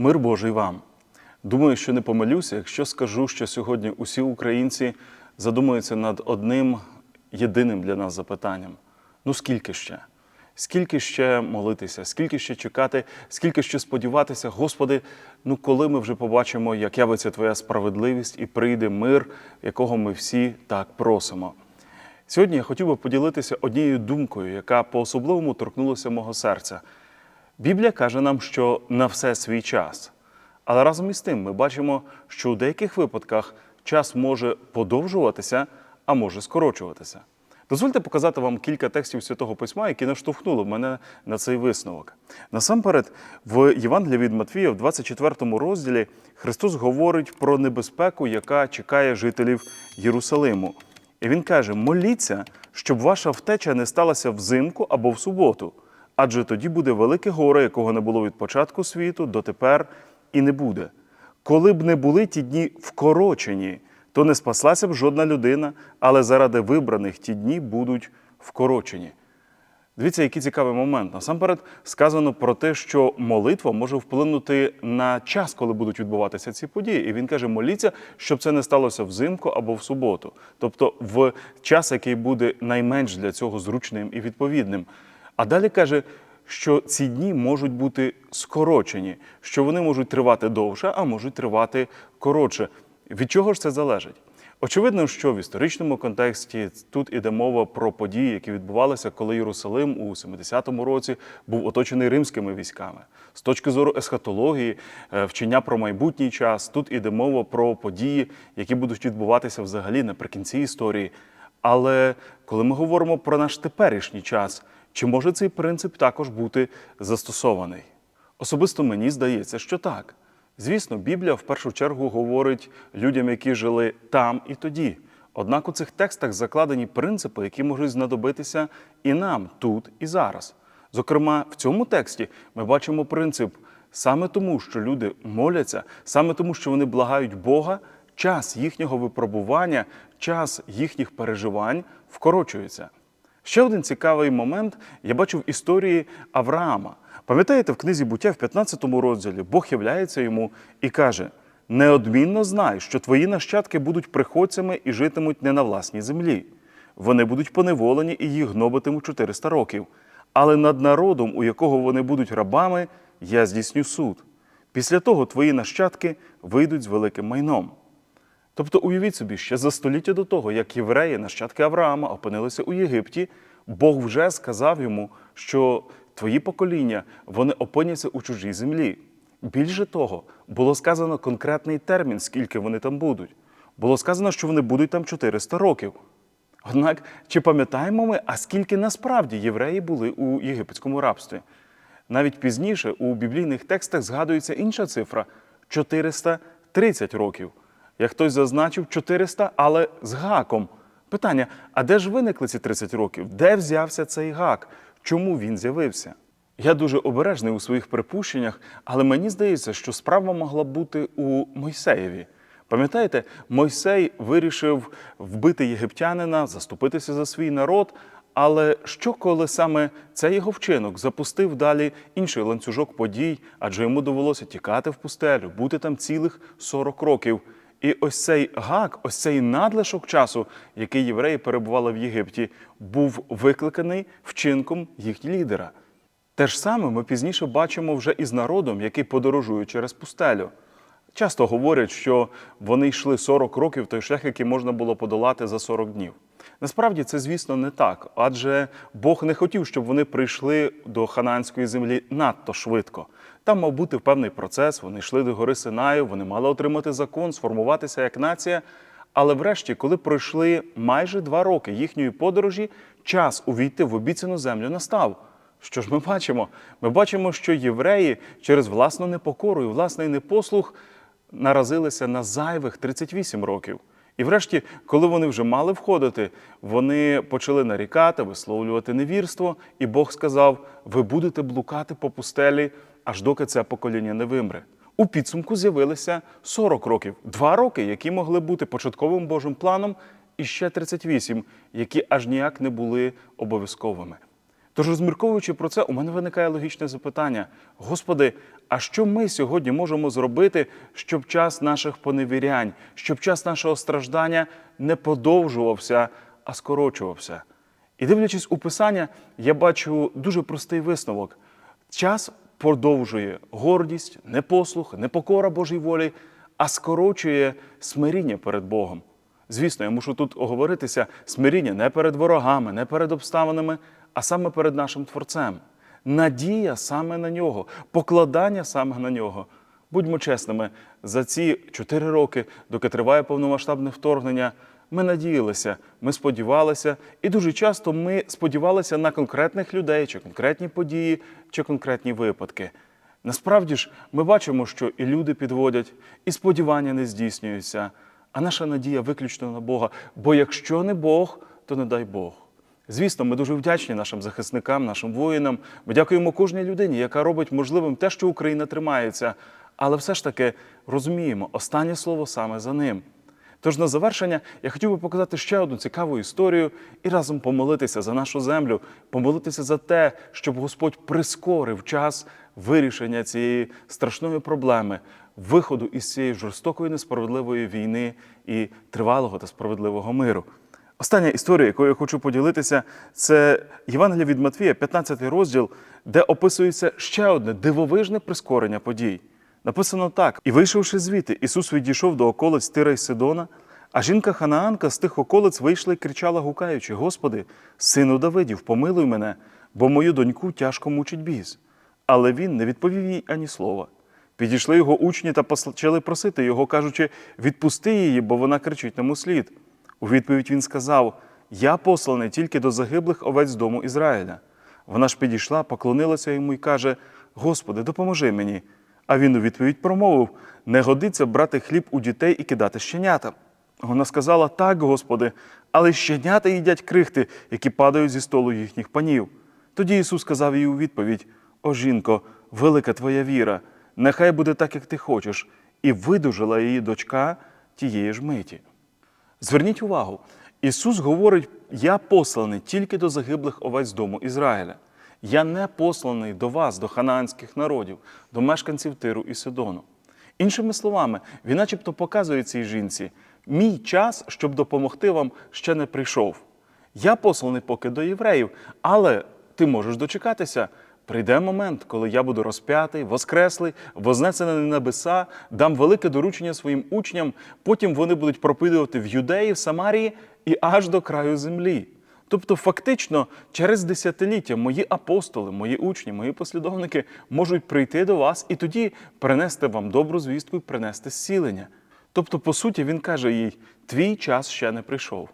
Мир Божий вам. Думаю, що не помилюся, якщо скажу, що сьогодні усі українці задумуються над одним єдиним для нас запитанням: ну скільки ще? Скільки ще молитися, скільки ще чекати, скільки ще сподіватися, Господи, ну коли ми вже побачимо, як явиться Твоя справедливість і прийде мир, якого ми всі так просимо. Сьогодні я хотів би поділитися однією думкою, яка по-особливому торкнулася мого серця. Біблія каже нам, що на все свій час. Але разом із тим ми бачимо, що у деяких випадках час може подовжуватися, а може скорочуватися. Дозвольте показати вам кілька текстів Святого Письма, які наштовхнули мене на цей висновок. Насамперед, в Євангелії від Матвія, в 24 розділі, Христос говорить про небезпеку, яка чекає жителів Єрусалиму. І Він каже: моліться, щоб ваша втеча не сталася взимку або в суботу, адже тоді буде велике горе, якого не було від початку світу дотепер і не буде. Коли б не були ті дні вкорочені, то не спаслася б жодна людина, але заради вибраних ті дні будуть вкорочені. Дивіться, який цікавий момент. Насамперед сказано про те, що молитва може вплинути на час, коли будуть відбуватися ці події. І він каже: моліться, щоб це не сталося взимку або в суботу, тобто в час, який буде найменш для цього зручним і відповідним. А далі каже, що ці дні можуть бути скорочені, що вони можуть тривати довше, а можуть тривати коротше. Від чого ж це залежить? Очевидно, що в історичному контексті тут іде мова про події, які відбувалися, коли Єрусалим у 70-му році був оточений римськими військами. З точки зору есхатології, е, вчення про майбутній час, тут іде мова про події, які будуть відбуватися взагалі наприкінці історії. Але коли ми говоримо про наш теперішній час, чи може цей принцип також бути застосований? Особисто мені здається, що так. Звісно, Біблія в першу чергу говорить людям, які жили там і тоді. Однак у цих текстах закладені принципи, які можуть знадобитися і нам тут і зараз. Зокрема, в цьому тексті ми бачимо принцип саме тому, що люди моляться, саме тому, що вони благають Бога, час їхнього випробування, час їхніх переживань вкорочується. Ще один цікавий момент я бачу в історії Авраама. Пам'ятаєте, в книзі буття в 15 розділі Бог являється йому і каже: неодмінно знай, що твої нащадки будуть приходцями і житимуть не на власній землі. Вони будуть поневолені і їх гнобитимуть 400 років. Але над народом, у якого вони будуть рабами, я здійсню суд. Після того твої нащадки вийдуть з великим майном. Тобто, уявіть собі, ще за століття до того, як євреї, нащадки Авраама, опинилися у Єгипті, Бог вже сказав йому, що твої покоління вони опиняться у чужій землі. Більше того, було сказано конкретний термін, скільки вони там будуть. Було сказано, що вони будуть там 400 років. Однак, чи пам'ятаємо ми, а скільки насправді євреї були у єгипетському рабстві? Навіть пізніше у біблійних текстах згадується інша цифра 430 років. Як хтось зазначив 400, але з гаком. Питання: а де ж виникли ці 30 років? Де взявся цей гак? Чому він з'явився? Я дуже обережний у своїх припущеннях, але мені здається, що справа могла бути у Мойсеєві. Пам'ятаєте, Мойсей вирішив вбити єгиптянина, заступитися за свій народ. Але що, коли саме цей його вчинок запустив далі інший ланцюжок подій, адже йому довелося тікати в пустелю, бути там цілих 40 років. І ось цей гак, ось цей надлишок часу, який євреї перебували в Єгипті, був викликаний вчинком їх лідера. Те ж саме ми пізніше бачимо вже із народом, який подорожує через пустелю. Часто говорять, що вони йшли 40 років той шлях, який можна було подолати за 40 днів. Насправді це, звісно, не так, адже Бог не хотів, щоб вони прийшли до хананської землі надто швидко. Там мав бути певний процес, вони йшли до гори Синаю, вони мали отримати закон, сформуватися як нація. Але врешті, коли пройшли майже два роки їхньої подорожі, час увійти в обіцяну землю настав. Що ж ми бачимо? Ми бачимо, що євреї через власну непокору і власний непослух наразилися на зайвих 38 років. І врешті, коли вони вже мали входити, вони почали нарікати, висловлювати невірство, і Бог сказав: ви будете блукати по пустелі, аж доки це покоління не вимре. У підсумку з'явилися 40 років, два роки, які могли бути початковим Божим планом, і ще 38, які аж ніяк не були обов'язковими. Тож, розмірковуючи про це, у мене виникає логічне запитання: Господи, а що ми сьогодні можемо зробити, щоб час наших поневірянь, щоб час нашого страждання не подовжувався, а скорочувався? І дивлячись у Писання, я бачу дуже простий висновок: час продовжує гордість, непослух, непокора Божій волі, а скорочує смиріння перед Богом. Звісно, я мушу тут оговоритися смиріння не перед ворогами, не перед обставинами, а саме перед нашим Творцем. Надія саме на нього, покладання саме на нього. Будьмо чесними, за ці чотири роки, доки триває повномасштабне вторгнення, ми надіялися, ми сподівалися, і дуже часто ми сподівалися на конкретних людей, чи конкретні події, чи конкретні випадки. Насправді ж, ми бачимо, що і люди підводять, і сподівання не здійснюються, а наша надія виключно на Бога. Бо якщо не Бог, то не дай Бог. Звісно, ми дуже вдячні нашим захисникам, нашим воїнам. Ми дякуємо кожній людині, яка робить можливим те, що Україна тримається. Але все ж таки розуміємо, останнє слово саме за ним. Тож на завершення я хотів би показати ще одну цікаву історію і разом помолитися за нашу землю, помолитися за те, щоб Господь прискорив час вирішення цієї страшної проблеми, виходу із цієї жорстокої несправедливої війни і тривалого та справедливого миру. Остання історія, якою я хочу поділитися, це Євангелія від Матвія, 15 розділ, де описується ще одне дивовижне прискорення подій. Написано так: і вийшовши звідти, Ісус відійшов до околиць Тира й Сидона, а жінка Ханаанка з тих околиць вийшла і кричала, гукаючи: Господи, сину Давидів, помилуй мене, бо мою доньку тяжко мучить біс. Але він не відповів їй ані слова. Підійшли його учні та почали просити його, кажучи: відпусти її, бо вона кричить нам слід. У відповідь він сказав: Я посланий тільки до загиблих овець дому Ізраїля. Вона ж підійшла, поклонилася йому і каже: Господи, допоможи мені. А він у відповідь промовив: Не годиться брати хліб у дітей і кидати щенята. Вона сказала: Так, Господи, але щенята їдять крихти, які падають зі столу їхніх панів. Тоді Ісус сказав їй у відповідь: О жінко, велика твоя віра, нехай буде так, як ти хочеш, і видужила її дочка тієї ж миті. Зверніть увагу, Ісус говорить: Я посланий тільки до загиблих овець дому Ізраїля. Я не посланий до вас, до ханаанських народів, до мешканців Тиру і Сидону. Іншими словами, він начебто показує цій жінці: мій час, щоб допомогти вам, ще не прийшов. Я посланий поки до євреїв, але ти можеш дочекатися. Прийде момент, коли я буду розп'ятий, воскреслий, вознесений на небеса, дам велике доручення своїм учням, потім вони будуть проповідувати в Юдеї, в Самарії і аж до краю землі. Тобто, фактично, через десятиліття мої апостоли, мої учні, мої послідовники можуть прийти до вас і тоді принести вам добру звістку і принести зцілення. Тобто, по суті, він каже їй: твій час ще не прийшов.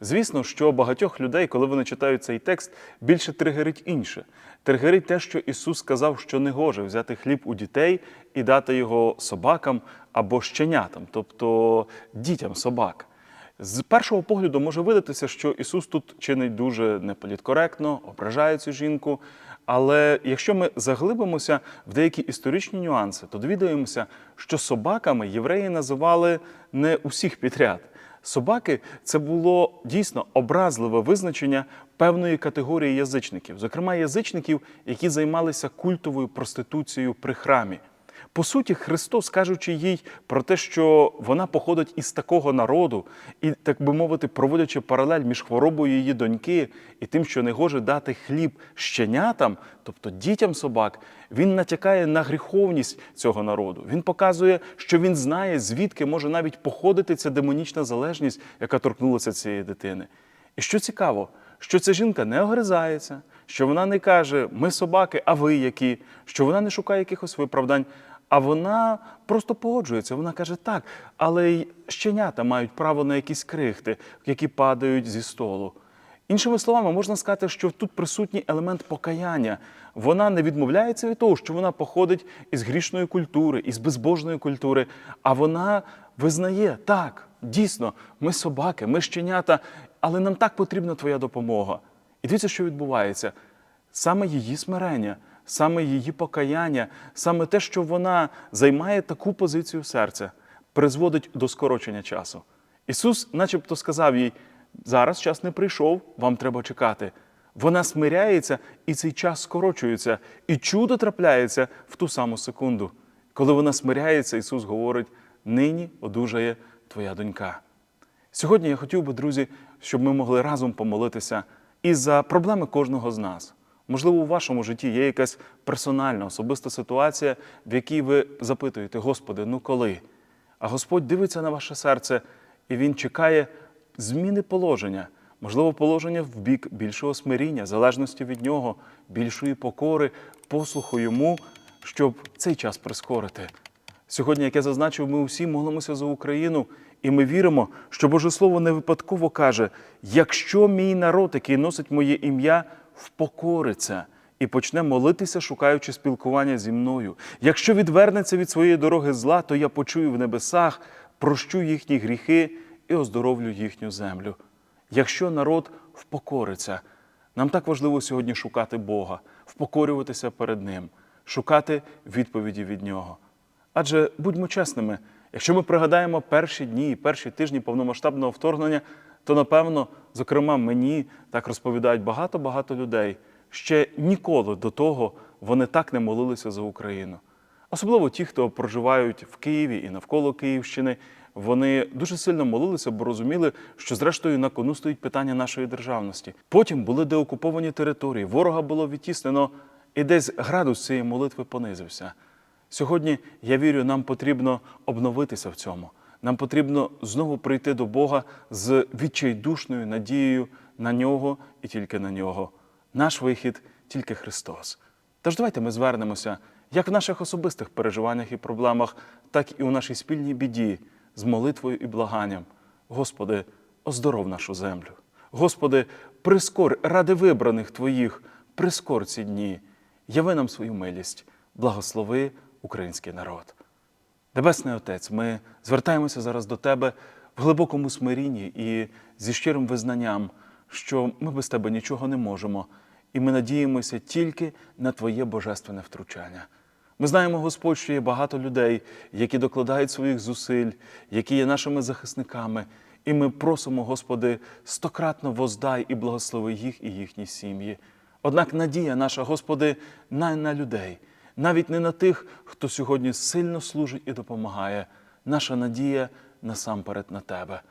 Звісно, що багатьох людей, коли вони читають цей текст, більше тригерить інше. Тригерить те, що Ісус сказав, що не гоже взяти хліб у дітей і дати його собакам або щенятам, тобто дітям собак. З першого погляду може видатися, що Ісус тут чинить дуже неполіткоректно, ображає цю жінку. Але якщо ми заглибимося в деякі історичні нюанси, то довідаємося, що собаками євреї називали не усіх підряд. Собаки це було дійсно образливе визначення певної категорії язичників, зокрема язичників, які займалися культовою проституцією при храмі. По суті, Христос, кажучи їй про те, що вона походить із такого народу, і, так би мовити, проводячи паралель між хворобою її доньки і тим, що не гоже дати хліб щенятам, тобто дітям собак, він натякає на гріховність цього народу. Він показує, що він знає, звідки може навіть походити ця демонічна залежність, яка торкнулася цієї дитини. І що цікаво, що ця жінка не огризається, що вона не каже Ми собаки, а ви які, що вона не шукає якихось виправдань. А вона просто погоджується. Вона каже, так, але й щенята мають право на якісь крихти, які падають зі столу. Іншими словами, можна сказати, що тут присутній елемент покаяння. Вона не відмовляється від того, що вона походить із грішної культури, із безбожної культури, а вона визнає, так, дійсно, ми собаки, ми щенята, але нам так потрібна твоя допомога. І дивіться, що відбувається. Саме її смирення, саме її покаяння, саме те, що вона займає таку позицію серця, призводить до скорочення часу. Ісус, начебто, сказав їй: зараз час не прийшов, вам треба чекати. Вона смиряється, і цей час скорочується, і чудо трапляється в ту саму секунду. Коли вона смиряється, Ісус говорить: нині одужає твоя донька. Сьогодні я хотів би, друзі, щоб ми могли разом помолитися і за проблеми кожного з нас. Можливо, у вашому житті є якась персональна, особиста ситуація, в якій ви запитуєте, Господи, ну коли? А Господь дивиться на ваше серце, і Він чекає зміни положення, можливо, положення в бік більшого смиріння, залежності від нього, більшої покори, послуху йому, щоб цей час прискорити. Сьогодні, як я зазначив, ми усі молимося за Україну, і ми віримо, що Боже Слово не випадково каже: якщо мій народ, який носить моє ім'я, впокориться і почне молитися, шукаючи спілкування зі мною. Якщо відвернеться від своєї дороги зла, то я почую в небесах, прощу їхні гріхи і оздоровлю їхню землю. Якщо народ впокориться, нам так важливо сьогодні шукати Бога, впокорюватися перед Ним, шукати відповіді від Нього. Адже будьмо чесними, якщо ми пригадаємо перші дні і перші тижні повномасштабного вторгнення, то напевно, зокрема, мені так розповідають багато-багато людей. Ще ніколи до того вони так не молилися за Україну. Особливо ті, хто проживають в Києві і навколо Київщини, вони дуже сильно молилися, бо розуміли, що зрештою на кону стоїть питання нашої державності. Потім були деокуповані території, ворога було відтіснено, і десь градус цієї молитви понизився. Сьогодні, я вірю, нам потрібно обновитися в цьому. Нам потрібно знову прийти до Бога з відчайдушною надією на нього і тільки на нього. Наш вихід тільки Христос. Тож давайте ми звернемося як в наших особистих переживаннях і проблемах, так і у нашій спільній біді з молитвою і благанням. Господи, оздоров нашу землю. Господи, прискор ради вибраних Твоїх, прискор ці дні. Яви нам свою милість, благослови український народ. Небесний Отець, ми звертаємося зараз до Тебе в глибокому смирінні і зі щирим визнанням, що ми без Тебе нічого не можемо, і ми надіємося тільки на Твоє божественне втручання. Ми знаємо, Господь, що є багато людей, які докладають своїх зусиль, які є нашими захисниками, і ми просимо, Господи, стократно воздай і благослови їх і їхні сім'ї. Однак надія наша, Господи, не на людей, навіть не на тих, хто сьогодні сильно служить і допомагає. Наша надія насамперед на Тебе.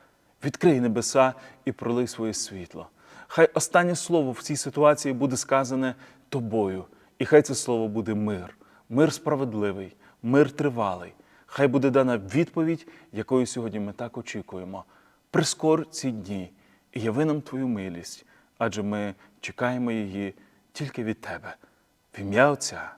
Відкрий небеса і пролий своє світло. Хай останнє слово в цій ситуації буде сказане тобою, і хай це слово буде мир, мир справедливий, мир тривалий. Хай буде дана відповідь, якої сьогодні ми так очікуємо. Прискор ці дні і яви нам Твою милість, адже ми чекаємо її тільки від Тебе. В ім'я Отця